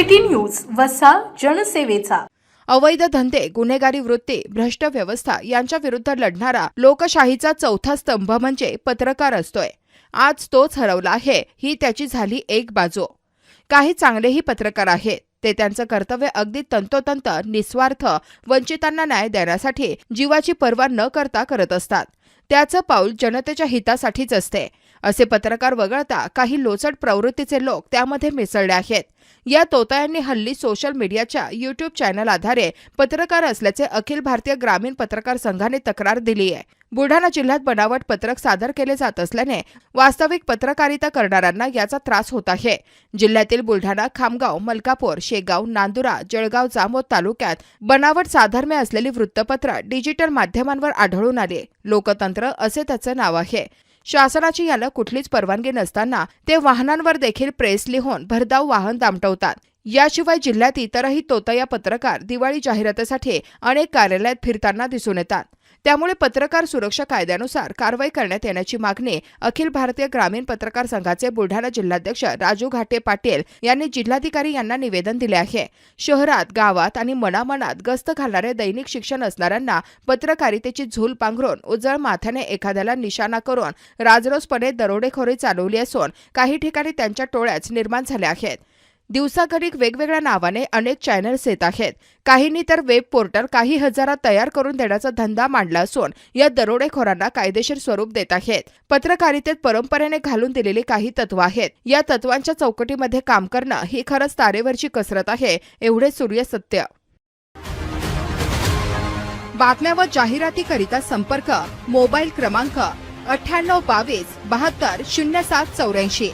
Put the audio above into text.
City news वसा जनसेवेचा. अवैध धंदे गुन्हेगारी वृत्ती भ्रष्ट व्यवस्था यांच्या विरुद्ध लढणारा लोकशाहीचा चौथा स्तंभ म्हणजे पत्रकार असतोय. आज तोच हरवला आहे ही त्याची झाली एक बाजू. काही चांगलेही पत्रकार आहेत ते त्यांचं कर्तव्य अगदी तंतोतंत निस्वार्थ वंचितांना न्याय देण्यासाठी जीवाची पर्वा न करता करत असतात. त्याचं पाऊल जनतेच्या हितासाठीच असते. असे पत्रकार वगळता काही लोचट प्रवृत्तीचे लोक त्यामध्ये मिसळले आहेत. या तोतायांनी हल्ली सोशल मीडियाच्या युट्यूब चॅनल आधारे पत्रकार असल्याचे अखिल भारतीय ग्रामीण पत्रकार संघाने तक्रार दिली आहे. बुलढाणा जिल्ह्यात बनावट पत्रक सादर केले जात असल्याने वास्तविक पत्रकारिता करणाऱ्यांना याचा त्रास होत आहे. जिल्ह्यातील बुलढाणा खामगाव मलकापूर शेगाव नांदुरा जळगाव जामोद तालुक्यात बनावट साधर्म्य असलेली वृत्तपत्र डिजिटल माध्यमांवर आढळून आली. लोकतंत्र असे त्याचं नाव आहे. शासनाची याला कुठलीच परवानगी नसताना ते वाहनांवर देखील प्रेस लिहून भरधाव वाहन दामटवतात. याशिवाय जिल्ह्यात इतरही तोतया पत्रकार दिवाळी जाहिरातीसाठी अनेक कार्यालयात फिरताना दिसून येतात. त्यामुळे पत्रकार सुरक्षा कायद्यानुसार कारवाई करण्यात येण्याची मागणी अखिल भारतीय ग्रामीण पत्रकार संघाचे बुलढाणा जिल्हाध्यक्ष राजू घाटे पाटील यांनी जिल्हाधिकारी यांना निवेदन दिले आहे. शहरात गावात आणि मनामनात गस्त घालणारे दैनिक शिक्षण असणाऱ्यांना पत्रकारितेची झूल पांघरून उजळ माथ्याने एखाद्याला निशाणा करून राजरोसपणे दरोडेखोरी चालवली असून काही ठिकाणी त्यांच्या टोळ्याच निर्माण झाल्या आहेत. दिवसाघडिक वेगवेगळ्या नावाने अनेक चॅनल्स येत आहेत. काहींनी तर वेब पोर्टल काही हजारात तयार करून देण्याचा धंदा मांडला असून या दरोडेखोरांना कायदेशीर स्वरूप देत आहेत. पत्रकारितेत परंपरेने घालून दिलेली काही तत्व आहेत. या तत्वांच्या चौकटीमध्ये काम करणं ही खरंच तारेवरची कसरत आहे एवढे सूर्य सत्य बातम्या व जाहिरातीकरिता संपर्क मोबाईल क्रमांक अठ्ठ्याण्णव बावीस बहात्तर शून्य सात चौऱ्याऐंशी.